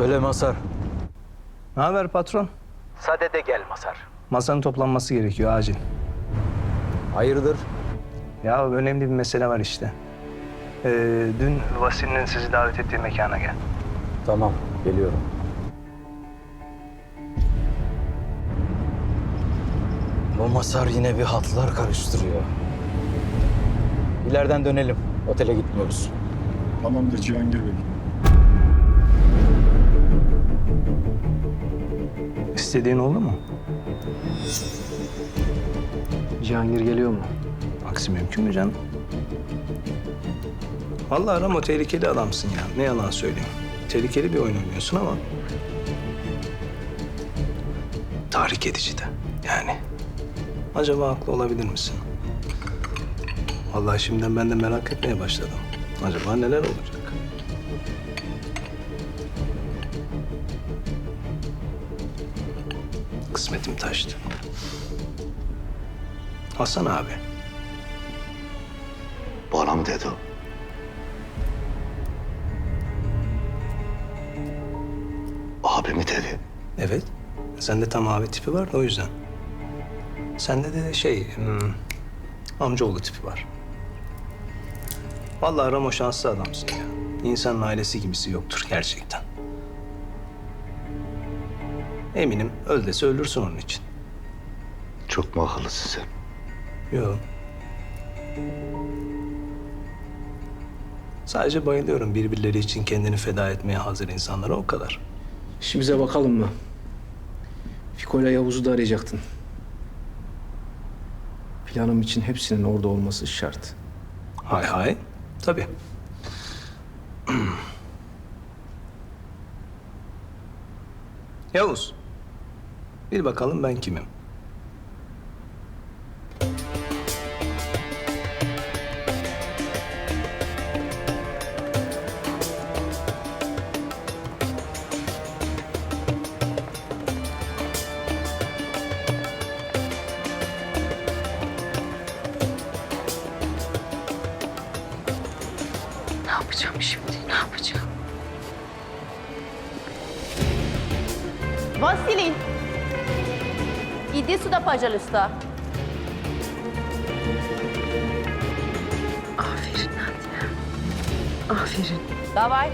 Söyle Masar. Ne haber patron? Sadede gel Masar. Masanın toplanması gerekiyor acil. Hayırdır? Ya önemli bir mesele var işte. Ee, dün Vasili'nin sizi davet ettiği mekana gel. Tamam, geliyorum. Bu Masar yine bir hatlar karıştırıyor. İleriden dönelim. Otele gitmiyoruz. Tamamdır Cihangir Bey. İstediğin oldu mu? Cihangir geliyor mu? Aksi mümkün mü canım? Vallahi Ramo tehlikeli adamsın ya. Ne yalan söyleyeyim. Tehlikeli bir oyun oynuyorsun ama... Tahrik edici de. Yani. Acaba haklı olabilir misin? Vallahi şimdiden ben de merak etmeye başladım. Acaba neler olacak? Kısmetim taştı. Hasan abi. Bana mı dedi o? Abi mi dedi? Evet. Sende tam abi tipi var da o yüzden. Sende de şey, hmm, amcaoğlu tipi var. Vallahi Ramo şanslı adamsın ya. İnsanın ailesi gibisi yoktur gerçekten. Eminim öl dese ölürsün onun için. Çok mu akıllısın sen? Yok. Sadece bayılıyorum birbirleri için kendini feda etmeye hazır insanlara o kadar. İşimize bakalım mı? Fiko ile Yavuz'u da arayacaktın. Planım için hepsinin orada olması şart. Hay hay. Tabii. Yavuz. Bir bakalım ben kimim? Ne yapacağım şimdi? Ne yapacağım? Vasilin. Idi suda pajalusta. Aferin Nadia. Aferin. Davay.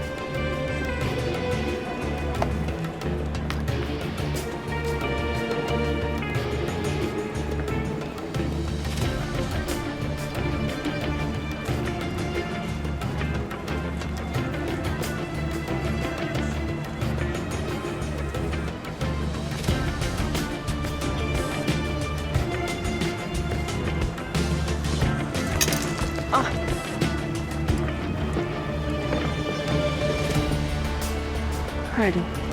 Hadi.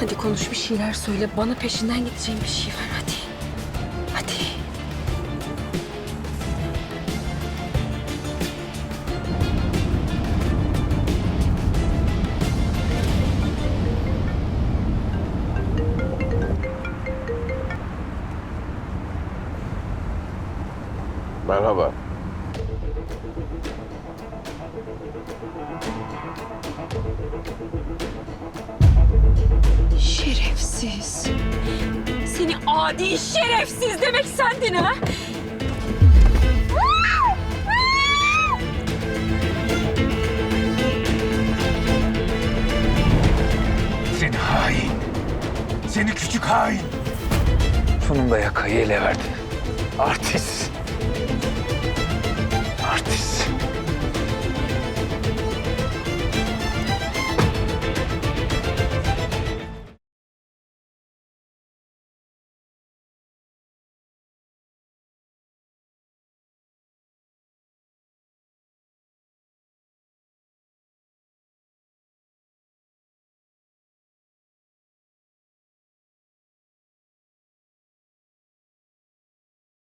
Hadi konuş bir şeyler söyle. Bana peşinden gideceğim bir şey var. Hadi. Hadi. Merhaba. Şerefsiz. Seni adi şerefsiz demek sendin ha? Seni hain. Seni küçük hain. Sonunda yakayı ele verdin. Artist. Artist.